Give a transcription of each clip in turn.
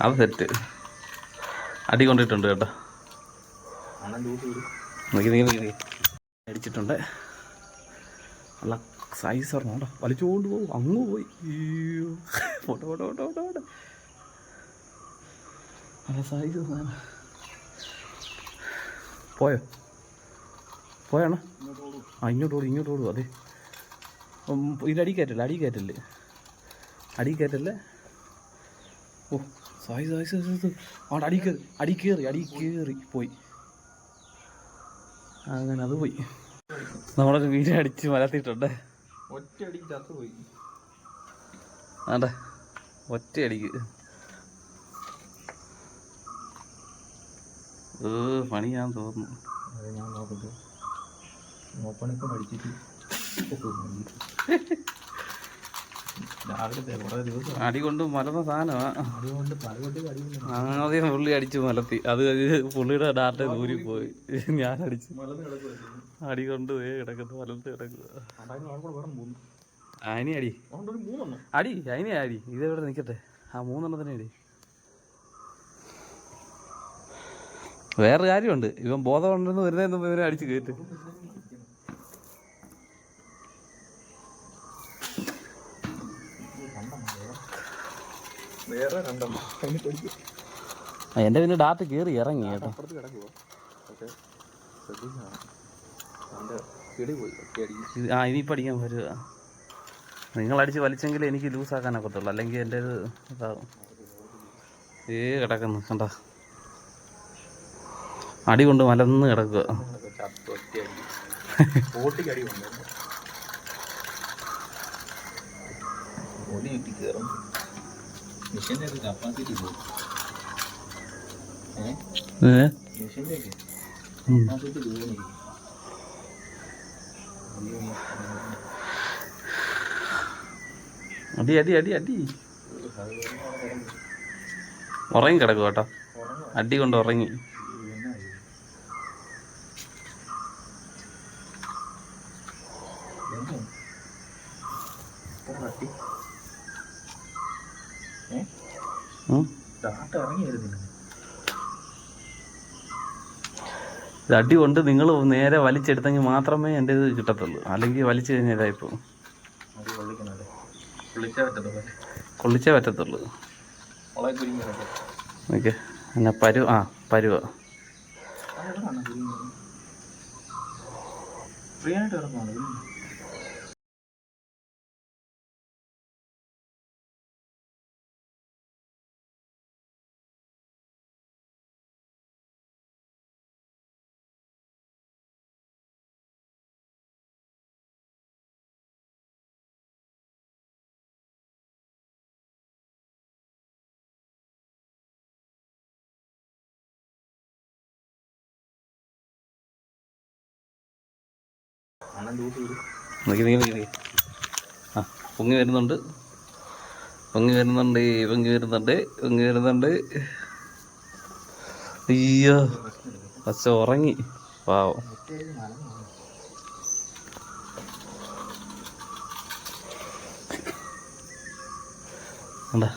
അത് സെറ്റ്. അടി കൊണ്ടിട്ടുണ്ട് കേട്ടോ. അടിച്ചിട്ടുണ്ട് നല്ല സൈസ് പറഞ്ഞു കേട്ടോ. വലിച്ചുകൊണ്ട് പോകും അങ്ങ് പോയി. അയ്യോ. ഫോട്ടോ ഫോട്ടോ ഫോട്ടോ നല്ല സൈസ് പോയോ? പോയാണോ? ആ ഇങ്ങോട്ട് ഓടും ഇങ്ങോട്ട് ഓടും അതെ. ഉം, ഇത് അടി കയറ്റല്ലേ? അടി കയറ്റല്ലേ? അടി കയറ്റല്ലേ? ഓ. സായി സായി സായി അവിടെ അടി കയറി അടി കയറി അടി കയറി പോയി. അങ്ങനെ അത് പോയി. നമ്മളൊരു വീട് അടിച്ച് മലത്തിയിട്ടുണ്ട് ഒറ്റയടി ചത്തു പോയി. ആണ്ടെ? ഒറ്റ അടിക്ക് പണി ഞാൻ തോന്നുന്നു ഞാൻ നോക്കട്ടെ. ഓപ്പണിപ്പം അടിച്ചിട്ട് രാവിലത്തെ കുറേ ദിവസം അടി കൊണ്ട് മലർന്ന സാധനമാണ് ആദ്യം പുള്ളി അടിച്ചു മലത്തി അത് പുള്ളിയുടെ ഡാറ്റ ദൂരി പോയി. ഞാൻ അടിച്ചു. മലന്ന് അടി കൊണ്ട് ദേ കിടക്കുന്നു മലത്ത് കിടക്കുക അടായി അവിടെ കൂടെ മൂന്ന്. അതിനെ അടി. അടി അതിനെ അടി. ഇതെവിടെ നിൽക്കട്ടെ ആ മൂന്നെണ്ണത്തിന് അടി. വേറൊരു കാര്യമുണ്ട്. ഇവൻ ബോധം ഉണ്ടെന്ന് വരുന്നതെന്ന് ഇവനെ അടിച്ച് കയറ്റ്. വേറെ രണ്ടെണ്ണം. എന്റെ പിന്നെ ഡാറ്റ കയറി ഇറങ്ങി കേട്ടോ. അപ്പുറത്ത് കിടക്കുക പക്ഷേ ശ്രദ്ധിക്കണം. പോയി. ആ ഇനിയിപ്പോൾ പഠിക്കാൻ വരിക നിങ്ങൾ അടിച്ച് വലിച്ചെങ്കിൽ എനിക്ക് ലൂസ് ലൂസാക്കാനൊക്കത്തുള്ളൂ അല്ലെങ്കിൽ എന്റെ ഇത് ഇതാകും ഏ കിടക്കുന്നു. കണ്ട? അടി കൊണ്ട് മലന്ന് കിടക്കുക കിട്ടി കയറും അടി അടി അടി അടി ഉറങ്ങി കിടക്കും കേട്ടോ. അടി കൊണ്ട് ഉറങ്ങി. ഉം. ഇത് അടി കൊണ്ട് നിങ്ങൾ നേരെ വലിച്ചെടുത്തെങ്കിൽ മാത്രമേ എന്റെ ഇത് കിട്ടത്തുള്ളൂ. അല്ലെങ്കിൽ വലിച്ചു കഴിഞ്ഞാൽ ഇതായിപ്പോൾ കൊള്ളിച്ചേ പറ്റത്തുള്ളൂ ഓക്കെ. എന്നാ പരു ആ പരുവ. ഫ്രീ ആയിട്ട് ആ പൊങ്ങി വരുന്നുണ്ട്. പൊങ്ങി വരുന്നുണ്ട് പൊങ്ങി വരുന്നുണ്ട് പൊങ്ങി വരുന്നുണ്ട്. അയ്യോ പച്ച ഉറങ്ങി. പാവം എന്താ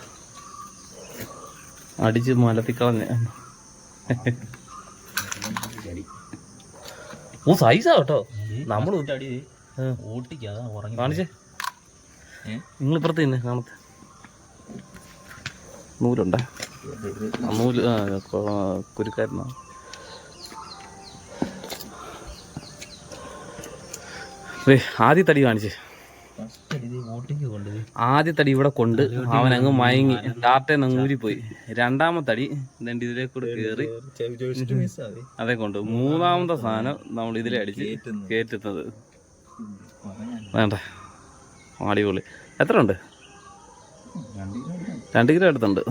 അടിച്ച് മലത്തിക്കളഞ്ഞ. ഓ സൈസാ കേട്ടോ. നമ്മൾ കാണിച്ചേ. നിങ്ങൾ നിങ്ങളിപ്പുറത്ത് തന്നെ കാണത്തെ നൂലുണ്ടേ? നൂൽ ആ ആദ്യ അടി കാണിച്ചേ. ഓട്ടിക്ക് തടി ഇവിടെ കൊണ്ട് അവൻ അങ്ങ് മയങ്ങി ഡാറ്റയിൽ അങ്ങ് പോയി രണ്ടാമത്തെ അടി ദണ്ട് ഇതിലേക്ക് കൂടെ കയറി അതെ കൊണ്ട് മൂന്നാമത്തെ സാധനം നമ്മൾ ഇതിലെ അടിച്ച്. കയറ്റുന്നത് വേണ്ട? അടിപൊളി. എത്ര ഉണ്ട് രണ്ട് കിലോ എടുത്തുണ്ട്